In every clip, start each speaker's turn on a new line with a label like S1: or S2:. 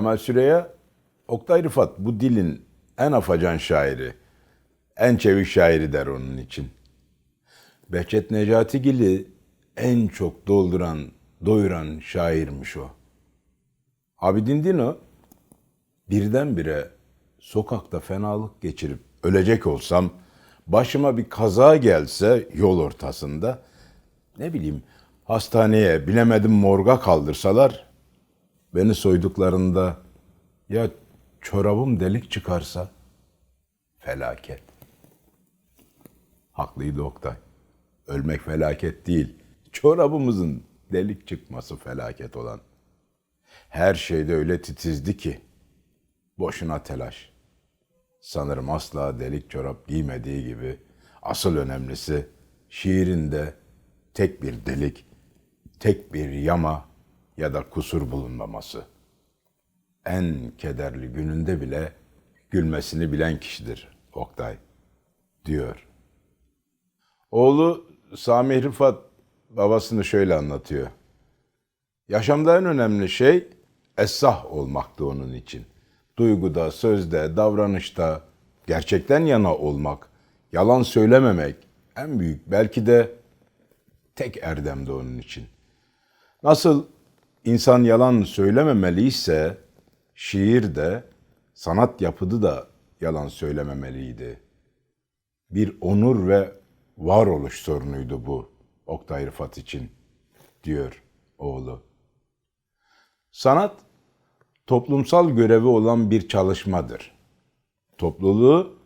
S1: Cemal Süreya, Oktay Rıfat bu dilin en afacan şairi, en çevik şairi der onun için. Behçet Necatigil'i en çok dolduran, doyuran şairmiş o. Abidin Dino birdenbire sokakta fenalık geçirip ölecek olsam, başıma bir kaza gelse yol ortasında, ne bileyim hastaneye bilemedim morga kaldırsalar, beni soyduklarında ya çorabım delik çıkarsa felaket. Haklıydı Oktay. Ölmek felaket değil. Çorabımızın delik çıkması felaket olan. Her şeyde öyle titizdi ki. Boşuna telaş. Sanırım asla delik çorap giymediği gibi asıl önemlisi şiirinde tek bir delik, tek bir yama ya da kusur bulunmaması. En kederli gününde bile gülmesini bilen kişidir Oktay, diyor. Oğlu Sami Rıfat babasını şöyle anlatıyor. Yaşamda en önemli şey esah olmaktı onun için. Duyguda, sözde, davranışta gerçekten yana olmak, yalan söylememek en büyük belki de tek erdemdi onun için. Nasıl insan yalan söylememeliyse şiir de sanat yapıdı da yalan söylememeliydi. Bir onur ve varoluş sorunuydu bu Oktay Rıfat için diyor oğlu. Sanat toplumsal görevi olan bir çalışmadır. Topluluğu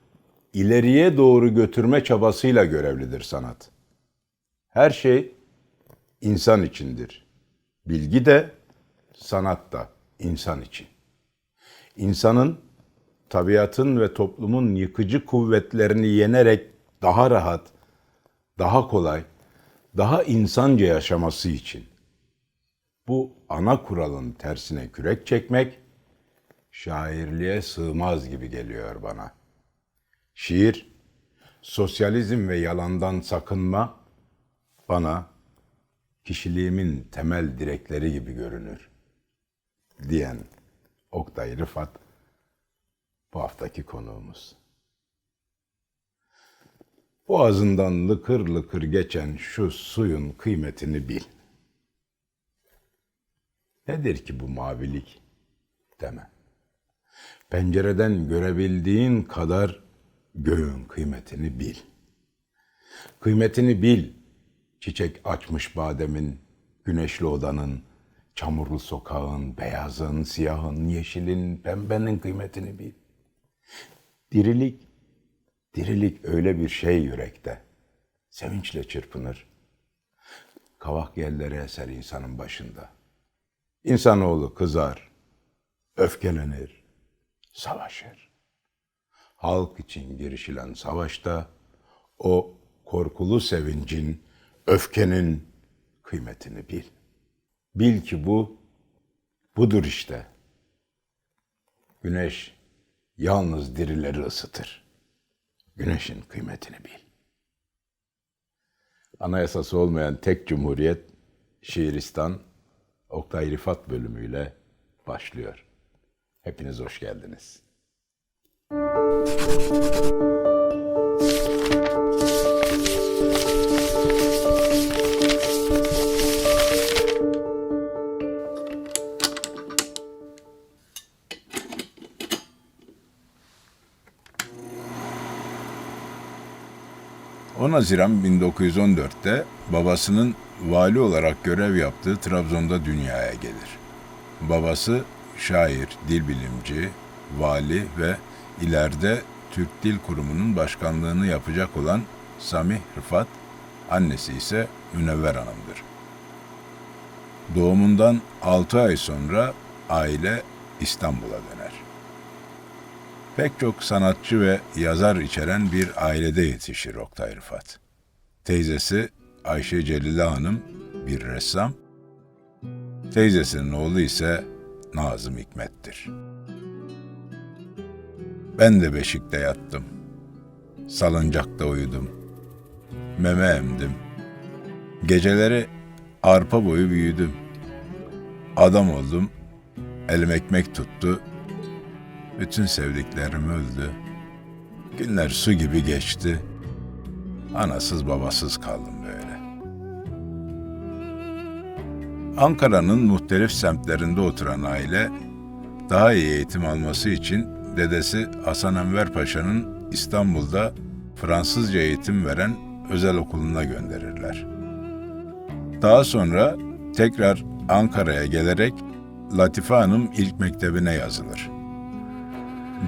S1: ileriye doğru götürme çabasıyla görevlidir sanat. Her şey insan içindir. Bilgi de, sanat da insan için. İnsanın tabiatın ve toplumun yıkıcı kuvvetlerini yenerek daha rahat, daha kolay, daha insanca yaşaması için. Bu ana kuralın tersine kürek çekmek şairliğe sığmaz gibi geliyor bana. Şiir, sosyalizm ve yalandan sakınma bana kişiliğimin temel direkleri gibi görünür diyen Oktay Rıfat bu haftaki konuğumuz. Boğazından lıkır lıkır geçen şu suyun kıymetini bil. Nedir ki bu mavilik? Deme. Pencereden görebildiğin kadar göğün kıymetini bil. Kıymetini bil. Çiçek açmış bademin, güneşli odanın, çamurlu sokağın, beyazın, siyahın, yeşilin, pembenin kıymetini bil. Dirilik, dirilik öyle bir şey yürekte. Sevinçle çırpınır. Kavak yelleri eser insanın başında. İnsanoğlu kızar, öfkelenir, savaşır. Halk için girişilen savaşta o korkulu sevincin, öfkenin kıymetini bil. Bil ki bu, budur işte. Güneş yalnız dirileri ısıtır. Güneşin kıymetini bil. Anayasası olmayan tek cumhuriyet, Şiiristan, Oktay Rifat bölümüyle başlıyor. Hepiniz hoş geldiniz. ...10 Haziran 1914'te babasının vali olarak görev yaptığı Trabzon'da dünyaya gelir. Babası şair, dil bilimci, vali ve ileride Türk Dil Kurumu'nun başkanlığını yapacak olan Samih Rıfat, annesi ise Münevver Hanım'dır. Doğumundan 6 ay sonra aile İstanbul'a döner. Pek çok sanatçı ve yazar içeren bir ailede yetişir Oktay Rıfat. Teyzesi Ayşe Celile Hanım bir ressam, teyzesinin oğlu ise Nazım Hikmet'tir. Ben de beşikte yattım. Salıncakta uyudum. Meme emdim. Geceleri arpa boyu büyüdüm. Adam oldum, elim ekmek tuttu. Bütün sevdiklerim öldü. Günler su gibi geçti. Anasız babasız kaldım böyle. Ankara'nın muhtelif semtlerinde oturan aile daha iyi eğitim alması için dedesi Hasan Enver Paşa'nın İstanbul'da Fransızca eğitim veren özel okuluna gönderirler. Daha sonra tekrar Ankara'ya gelerek Latife Hanım İlk Mektebi'ne yazılır.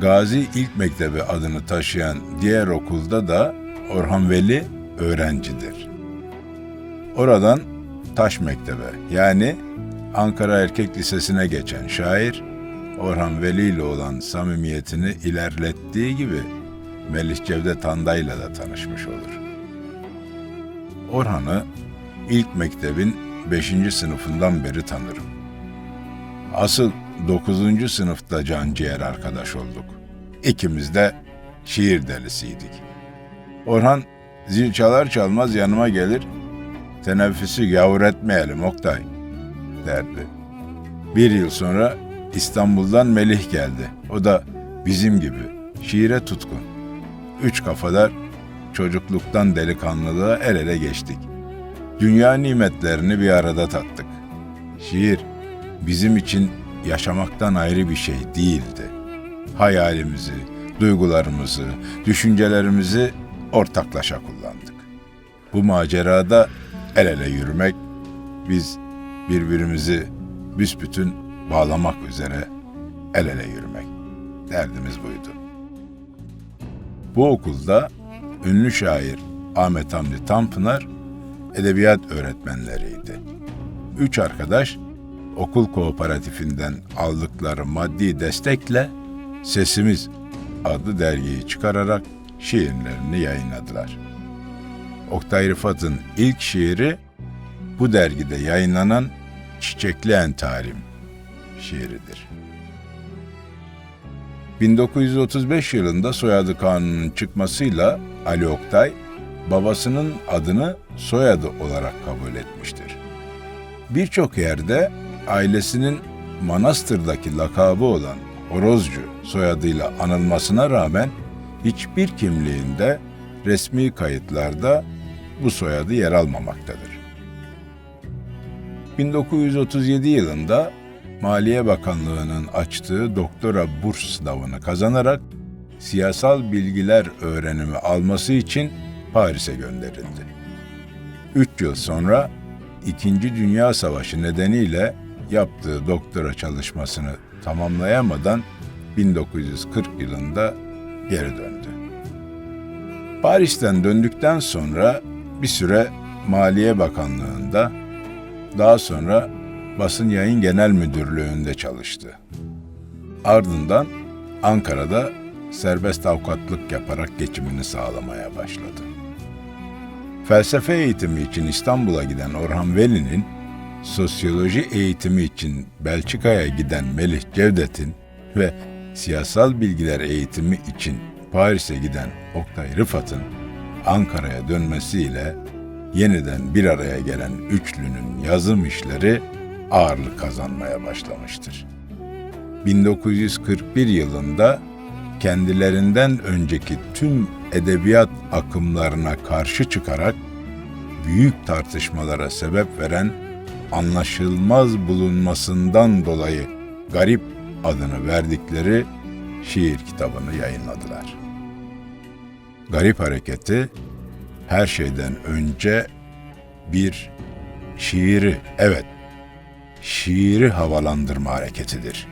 S1: Gazi İlk Mektebi adını taşıyan diğer okulda da Orhan Veli öğrencidir. Oradan Taş Mektebi yani Ankara Erkek Lisesi'ne geçen şair, Orhan Veli ile olan samimiyetini ilerlettiği gibi Melih Cevdet Handay'la da tanışmış olur. Orhan'ı ilk mektebin 5. sınıfından beri tanırım. Asıl 9. sınıfta can ciğer arkadaş olduk. İkimiz de şiir delisiydik. Orhan zil çalar çalmaz yanıma gelir, teneffüsü gavur etmeyelim Oktay derdi. Bir yıl sonra İstanbul'dan Melih geldi. O da bizim gibi şiire tutkun. Üç kafadar çocukluktan delikanlılığa el ele geçtik. Dünya nimetlerini bir arada tattık. Şiir bizim için yaşamaktan ayrı bir şey değildi. Hayalimizi, duygularımızı, düşüncelerimizi ortaklaşa kullandık. Bu macerada el ele yürümek, biz birbirimizi büsbütün bağlamak üzere el ele yürümek. Derdimiz buydu. Bu okulda ünlü şair Ahmet Hamdi Tanpınar edebiyat öğretmenleriydi. Üç arkadaş okul kooperatifinden aldıkları maddi destekle Sesimiz adlı dergiyi çıkararak şiirlerini yayınladılar. Oktay Rıfat'ın ilk şiiri bu dergide yayınlanan Çiçekli Entarim şiiridir. 1935 yılında soyadı kanunun çıkmasıyla Ali Oktay babasının adını soyadı olarak kabul etmiştir. Birçok yerde ailesinin Manastır'daki lakabı olan Horozcu soyadıyla anılmasına rağmen hiçbir kimliğinde resmi kayıtlarda bu soyadı yer almamaktadır. 1937 yılında Maliye Bakanlığı'nın açtığı doktora burs sınavını kazanarak siyasal bilgiler öğrenimi alması için Paris'e gönderildi. Üç yıl sonra İkinci Dünya Savaşı nedeniyle yaptığı doktora çalışmasını tamamlayamadan 1940 yılında geri döndü. Paris'ten döndükten sonra bir süre Maliye Bakanlığı'nda, daha sonra Basın Yayın Genel Müdürlüğü'nde çalıştı. Ardından Ankara'da serbest avukatlık yaparak geçimini sağlamaya başladı. Felsefe eğitimi için İstanbul'a giden Orhan Veli'nin, sosyoloji eğitimi için Belçika'ya giden Melih Cevdet'in ve siyasal bilgiler eğitimi için Paris'e giden Oktay Rıfat'ın Ankara'ya dönmesiyle yeniden bir araya gelen üçlünün yazım işleri ağırlık kazanmaya başlamıştır. 1941 yılında kendilerinden önceki tüm edebiyat akımlarına karşı çıkarak büyük tartışmalara sebep veren anlaşılmaz bulunmasından dolayı garip adını verdikleri şiir kitabını yayınladılar. Garip hareketi her şeyden önce bir şiiri, evet, şiiri havalandırma hareketidir.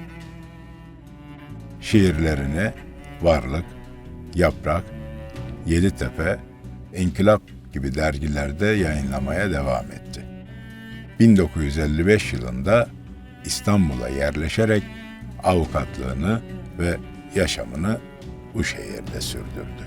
S1: Şiirlerini Varlık, Yaprak, Yeditepe, İnkılap gibi dergilerde yayınlamaya devam etti. 1955 yılında İstanbul'a yerleşerek avukatlığını ve yaşamını bu şehirde sürdürdü.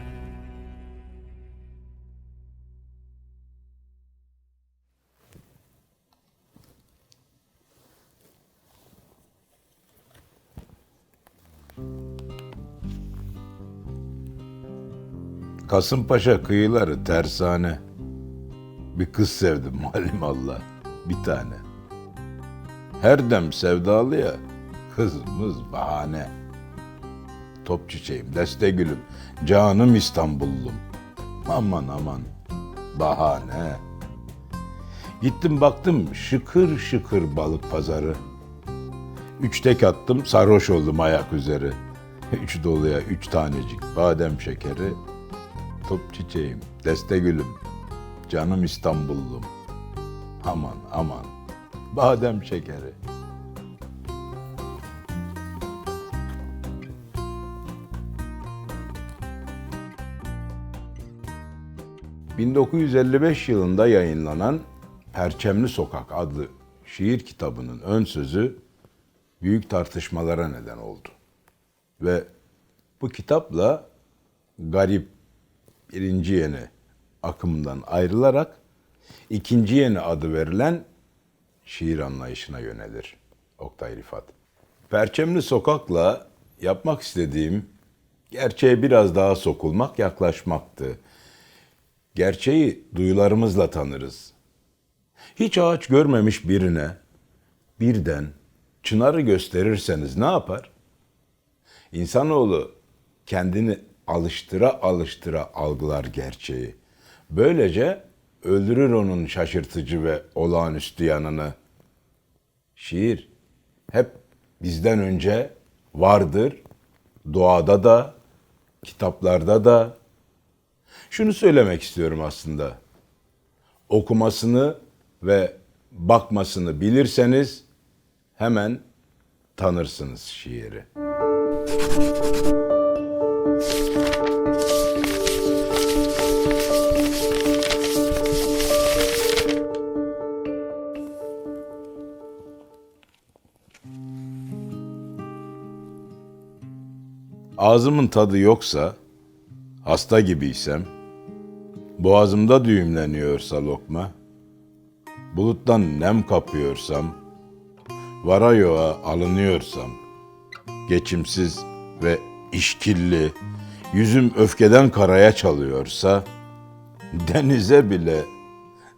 S1: Kasımpaşa kıyıları tersane. Bir kız sevdim malim Allah. Bir tane. Her dem sevdalı ya. Kızımız bahane. Top çiçeğim, deste gülüm, canım İstanbullum. Aman aman, bahane. Gittim baktım şıkır şıkır balık pazarı. Üç tek attım sarhoş oldum ayak üzeri. Üç doluya üç tanecik badem şekeri. Top çiçeğim, deste gülüm, canım İstanbullum. Aman aman, badem şekeri. ...1955 yılında yayınlanan Perçemli Sokak adlı şiir kitabının ön sözü büyük tartışmalara neden oldu. Ve bu kitapla garip birinci yeni akımdan ayrılarak ikinci yeni adı verilen şiir anlayışına yönelir Oktay Rifat. Perçemli Sokak'la yapmak istediğim gerçeğe biraz daha sokulmak, yaklaşmaktı. Gerçeği duyularımızla tanırız. Hiç ağaç görmemiş birine birden çınarı gösterirseniz ne yapar? İnsanoğlu kendini alıştıra alıştıra algılar gerçeği. Böylece öldürür onun şaşırtıcı ve olağanüstü yanını. Şiir hep bizden önce vardır. Doğada da, kitaplarda da. Şunu söylemek istiyorum aslında. Okumasını ve bakmasını bilirseniz hemen tanırsınız şiiri. Ağzımın tadı yoksa, hasta gibiysem, boğazımda düğümleniyorsa lokma, buluttan nem kapıyorsam, varayoğa alınıyorsam, geçimsiz ve işkilli, yüzüm öfkeden karaya çalıyorsa, denize bile,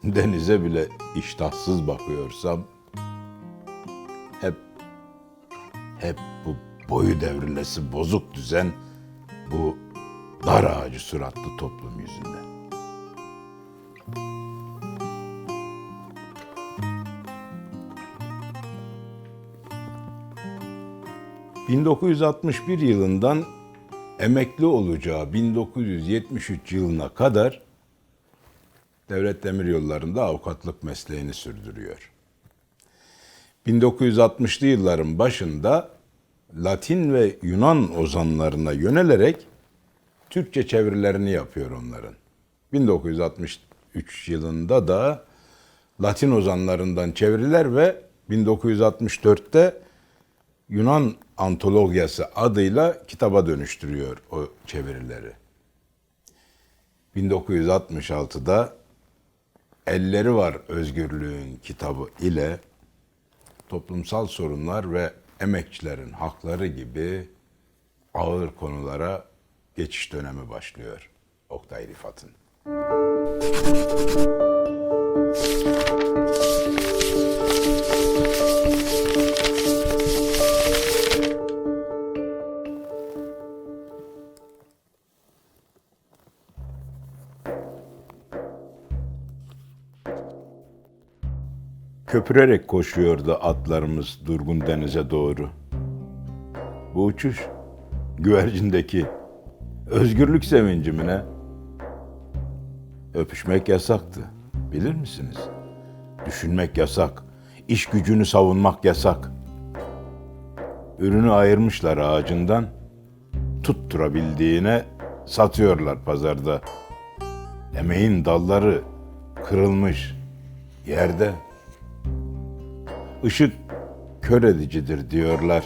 S1: denize bile iştahsız bakıyorsam, hep, hep bu boyu devrilesi bozuk düzen, bu dar ağacı suratlı toplum yüzünden. ...1961 yılından emekli olacağı 1973 yılına kadar... ...Devlet Demiryolları'nda avukatlık mesleğini sürdürüyor. 1960'lı yılların başında Latin ve Yunan ozanlarına yönelerek Türkçe çevirilerini yapıyor onların. 1963 yılında da Latin ozanlarından çeviriler ve 1964'te Yunan antologiyası adıyla kitaba dönüştürüyor o çevirileri. 1966'da Elleri Var Özgürlüğün kitabı ile toplumsal sorunlar ve emekçilerin hakları gibi ağır konulara geçiş dönemi başlıyor Oktay Rifat'ın. Köpürerek koşuyordu atlarımız durgun denize doğru. Bu uçuş güvercindeki özgürlük sevincimine öpüşmek yasaktı. Bilir misiniz? Düşünmek yasak, iş gücünü savunmak yasak. Ürünü ayırmışlar ağacından, tutturabildiğine satıyorlar pazarda. Emeğin dalları kırılmış yerde. Işık kör edicidir diyorlar.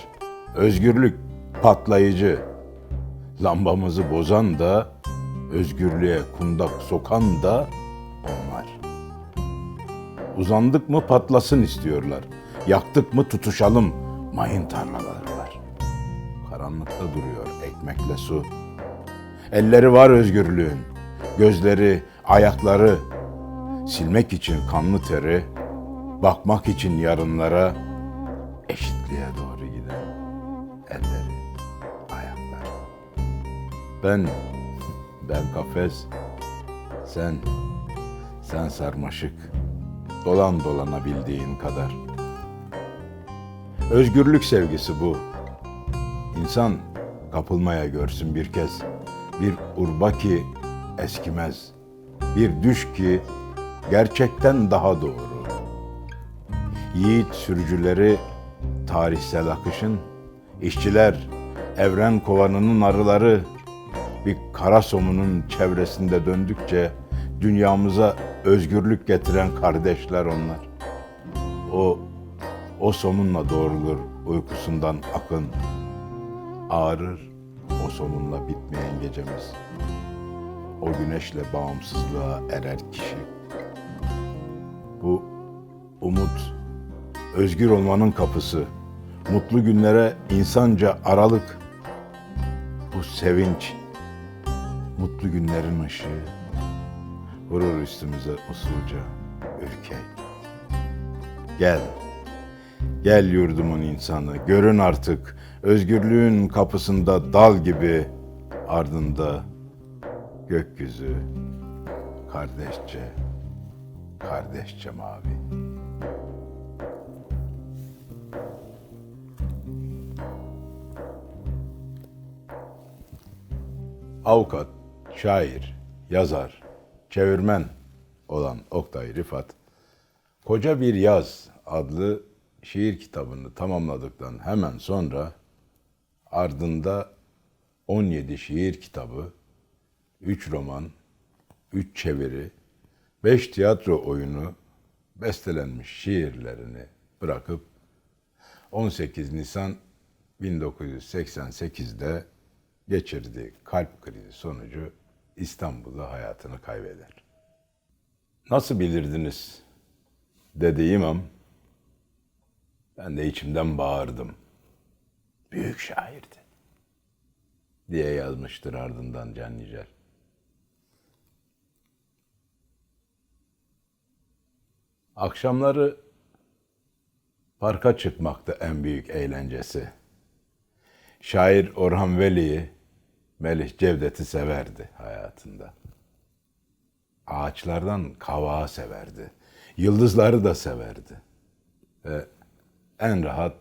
S1: Özgürlük patlayıcı. Lambamızı bozan da, özgürlüğe kundak sokan da onlar. Uzandık mı patlasın istiyorlar. Yaktık mı tutuşalım. Mayın tarlaları var. Karanlıkta duruyor ekmekle su. Elleri var özgürlüğün. Gözleri, ayakları. Silmek için kanlı teri bakmak için yarınlara eşitliğe doğru giden elleri, ayakları. Ben, ben kafes, sen, sen sarmaşık, dolan dolanabildiğin kadar. Özgürlük sevgisi bu. İnsan kapılmaya görsün bir kez. Bir urba ki eskimez. Bir düş ki gerçekten daha doğru. Yiğit sürücüleri tarihsel akışın, işçiler evren kovanının arıları bir kara somunun çevresinde döndükçe dünyamıza özgürlük getiren kardeşler onlar. O o somunla doğrulur uykusundan akın. Ağrır o somunla bitmeyen gecemiz. O güneşle bağımsızlığa erer kişi. Bu umut özgür olmanın kapısı. Mutlu günlere insanca aralık. Bu sevinç mutlu günlerin ışığı. Vurur üstümüze usulca ürkek. Gel, gel yurdumun insanı, görün artık özgürlüğün kapısında dal gibi ardında gökyüzü kardeşçe, kardeşçe mavi. Avukat, şair, yazar, çevirmen olan Oktay Rifat, Koca Bir Yaz adlı şiir kitabını tamamladıktan hemen sonra ardında 17 şiir kitabı, 3 roman, 3 çeviri, 5 tiyatro oyunu, bestelenmiş şiirlerini bırakıp 18 Nisan 1988'de geçirdiği kalp krizi sonucu İstanbul'da hayatını kaybeder. Nasıl bilirdiniz dedi imam. Ben de içimden bağırdım. Büyük şairdi diye yazmıştır ardından Can Yücel. Akşamları parka çıkmakta en büyük eğlencesi. Şair Orhan Veli'yi Melih Cevdet'i severdi hayatında. Ağaçlardan kavağı severdi. Yıldızları da severdi. Ve en rahat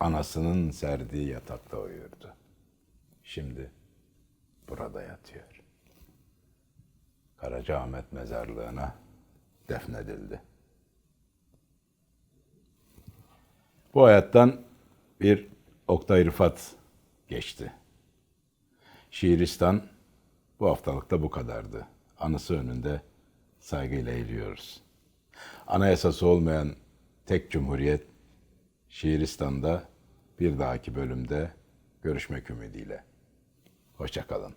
S1: anasının serdiği yatakta uyurdu. Şimdi burada yatıyor. Karacaahmet mezarlığına defnedildi. Bu hayattan bir Oktay Rıfat geçti. Şiiristan bu haftalıkta bu kadardı. Anısı önünde saygıyla eğiliyoruz. Anayasası olmayan tek cumhuriyet Şiiristan'da bir dahaki bölümde görüşmek ümidiyle. Hoşçakalın.